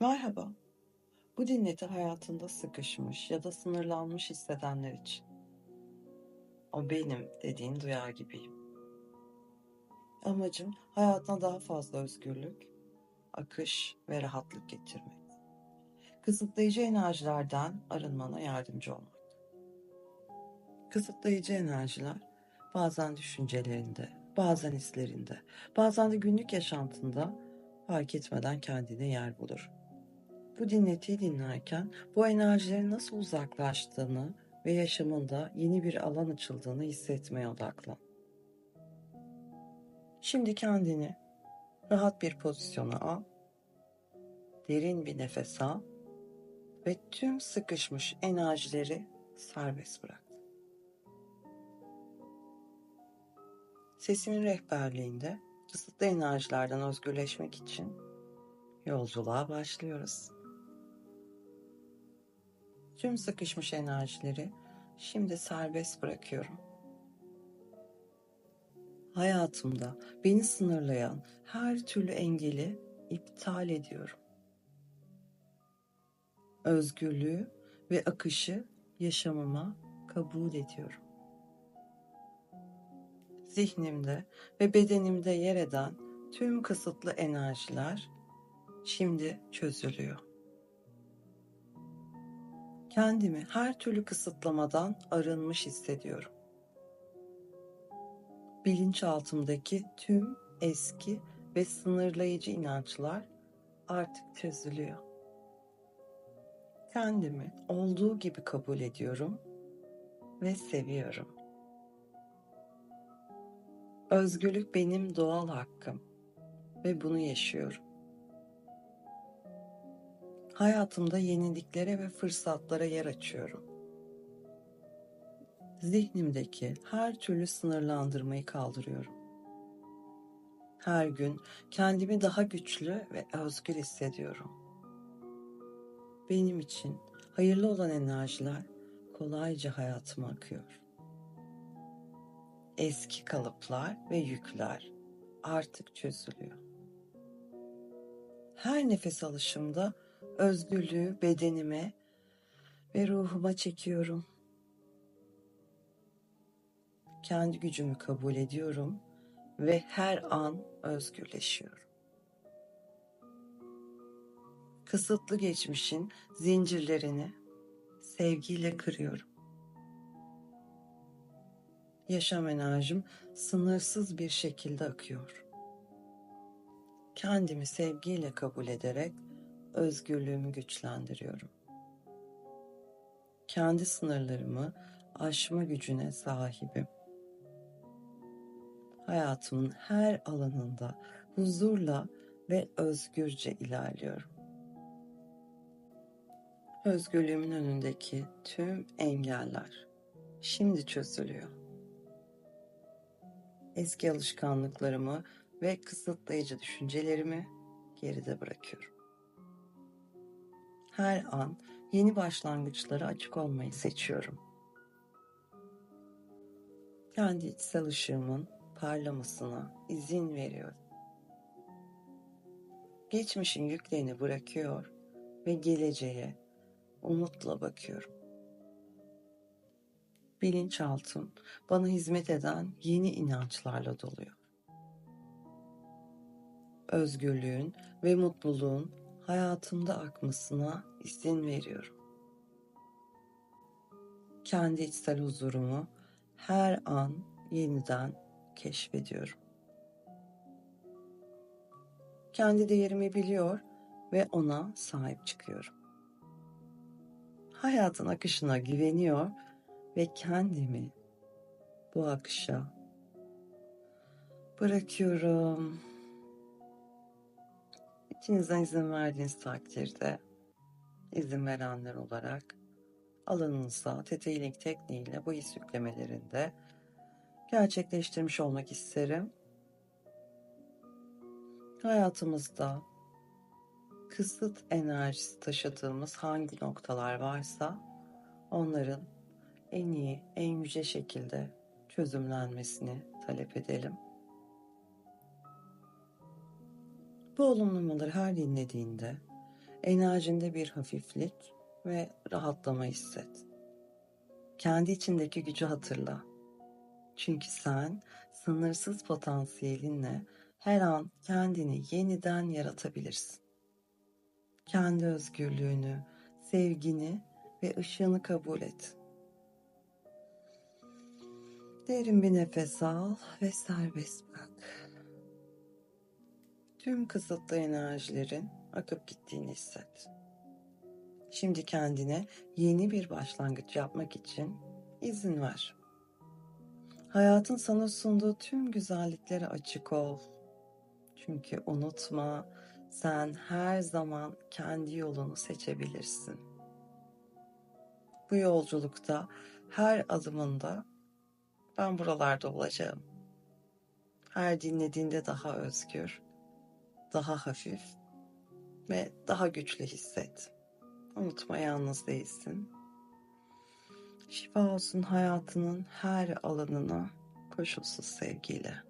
Merhaba. Bu dinleti hayatında sıkışmış ya da sınırlanmış hissedenler için. O benim dediğin duyar gibiyim. Amacım hayatına daha fazla özgürlük, akış ve rahatlık getirmek. Kısıtlayıcı enerjilerden arınmana yardımcı olmak. Kısıtlayıcı enerjiler bazen düşüncelerinde, bazen hislerinde, bazen de günlük yaşantında fark etmeden kendine yer bulur. Bu dinletiyi dinlerken bu enerjilerin nasıl uzaklaştığını ve yaşamında yeni bir alan açıldığını hissetmeye odaklan. Şimdi kendini rahat bir pozisyona al. Derin bir nefes al ve tüm sıkışmış enerjileri serbest bırak. Sesimin rehberliğinde kısıtlı enerjilerden özgürleşmek için yolculuğa başlıyoruz. Tüm sıkışmış enerjileri şimdi serbest bırakıyorum. Hayatımda beni sınırlayan her türlü engeli iptal ediyorum. Özgürlüğü ve akışı yaşamıma kabul ediyorum. Zihnimde ve bedenimde yer eden tüm kısıtlı enerjiler şimdi çözülüyor. Kendimi her türlü kısıtlamadan arınmış hissediyorum. Bilinçaltımdaki tüm eski ve sınırlayıcı inançlar artık çözülüyor. Kendimi olduğu gibi kabul ediyorum ve seviyorum. Özgürlük benim doğal hakkım ve bunu yaşıyorum. Hayatımda yeniliklere ve fırsatlara yer açıyorum. Zihnimdeki her türlü sınırlandırmayı kaldırıyorum. Her gün kendimi daha güçlü ve özgür hissediyorum. Benim için hayırlı olan enerjiler kolayca hayatıma akıyor. Eski kalıplar ve yükler artık çözülüyor. Her nefes alışımda özgürlüğü bedenime ve ruhuma çekiyorum. Kendi gücümü kabul ediyorum ve her an özgürleşiyorum. Kısıtlı geçmişin zincirlerini sevgiyle kırıyorum. Yaşam enerjim sınırsız bir şekilde akıyor. Kendimi sevgiyle kabul ederek özgürlüğümü güçlendiriyorum. Kendi sınırlarımı aşma gücüne sahibim. Hayatımın her alanında huzurla ve özgürce ilerliyorum. Özgürlüğümün önündeki tüm engeller şimdi çözülüyor. Eski alışkanlıklarımı ve kısıtlayıcı düşüncelerimi geride bırakıyorum her an yeni başlangıçlara açık olmayı seçiyorum. Kendi içsel ışığımın parlamasına izin veriyorum. Geçmişin yüklerini bırakıyor ve geleceğe umutla bakıyorum. Bilinçaltım bana hizmet eden yeni inançlarla doluyor. Özgürlüğün ve mutluluğun hayatımda akmasına izin veriyorum. Kendi içsel huzurumu her an yeniden keşfediyorum. Kendi değerimi biliyor ve ona sahip çıkıyorum. Hayatın akışına güveniyor ve kendimi bu akışa bırakıyorum. İçinizden izin verdiğiniz takdirde izin verenler olarak alanınıza tetailing tekniğiyle bu his yüklemelerinde gerçekleştirmiş olmak isterim. Hayatımızda kısıt enerjisi taşıdığımız hangi noktalar varsa onların en iyi, en yüce şekilde çözümlenmesini talep edelim. Bu olumlamaları her dinlediğinde Enerjinde bir hafiflik ve rahatlama hisset. Kendi içindeki gücü hatırla. Çünkü sen sınırsız potansiyelinle her an kendini yeniden yaratabilirsin. Kendi özgürlüğünü, sevgini ve ışığını kabul et. Derin bir nefes al ve serbest bırak. Tüm kısıtlı enerjilerin akıp gittiğini hisset. Şimdi kendine yeni bir başlangıç yapmak için izin ver. Hayatın sana sunduğu tüm güzelliklere açık ol. Çünkü unutma, sen her zaman kendi yolunu seçebilirsin. Bu yolculukta her adımında ben buralarda olacağım. Her dinlediğinde daha özgür, daha hafif ve daha güçlü hisset. Unutma yalnız değilsin. Şifa olsun hayatının her alanına koşulsuz sevgiyle.